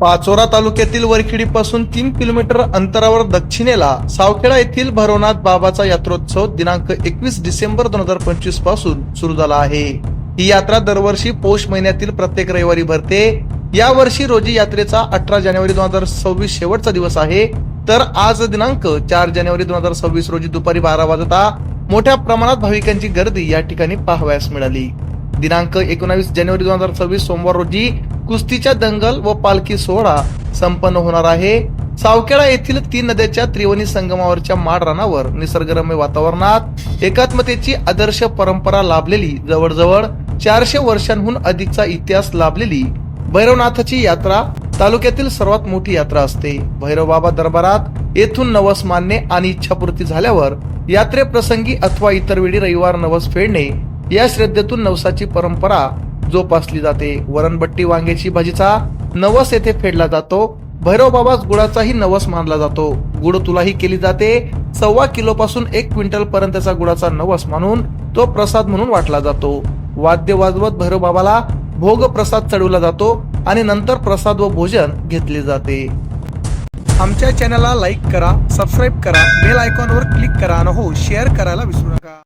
पाचोरा तालुक्यातील वरखिडीपासून तीन किलोमीटर अंतरावर दक्षिणेला सावखेडा येथील भरवनाथ बाबाचा यात्रोत्सव दिनांक एकवीस डिसेंबर दोन हजार पंचवीसपासून सुरू झाला आहे. ही यात्रा दरवर्षी पौष महिन्यातील प्रत्येक रविवारी भरते. या वर्षी रोजी यात्रेचा अठरा जानेवारी दोन हजार सव्वीस शेवटचा दिवस आहे. तर आज दिनांक चार जानेवारी दोन हजार सव्वीस रोजी दुपारी बारा वाजता मोठ्या प्रमाणात भाविकांची गर्दी या ठिकाणी पाहावयास मिळाली. दिनांक एकोणावीस जानेवारी दोन हजार सव्वीस सोमवार रोजी कुस्तीच्या दंगल व पालखी सोहळा संपन्न होणार आहे. सावखेडा येथील तीन नद्याच्या त्रिवणी संगमावरच्या माड रानावर निसर्गरम्य वातावरणात एकात्मतेची आदर्श परंपरा लाभलेली जवळजवळ चारशे वर्षांहून अधिकचा इतिहास लाभलेली भैरवनाथाची यात्रा तालुक्यातील सर्वात मोठी यात्रा असते. भैरवबाबा दरबारात येथून नवस मानणे आणि इच्छापूर्ती झाल्यावर यात्रेप्रसंगी अथवा इतर वेळी रविवार नवस फेडणे या श्रद्धेतून नवसाची परंपरा जोपासली जाते. वरणबट्टी वांग्याची भाजीचा नवस येथे फेडला जातो. भैरव गुळाचाही नवस मानला जातो. गुड तुलाही केली जाते. सव्वा किलो पासून एक क्विंटल पर्यंतचा गुळाचा नवस मानून तो प्रसाद म्हणून वाटला जातो. वाद्य वाजवत भैरव बाबाला भोग प्रसाद चढवला जातो आणि नंतर प्रसाद व भोजन घेतले जाते. आमच्या चॅनलला लाईक करा सबस्क्राईब करा बेल आयकॉनवर क्लिक करा आणि हो शेअर करायला विसरू नका.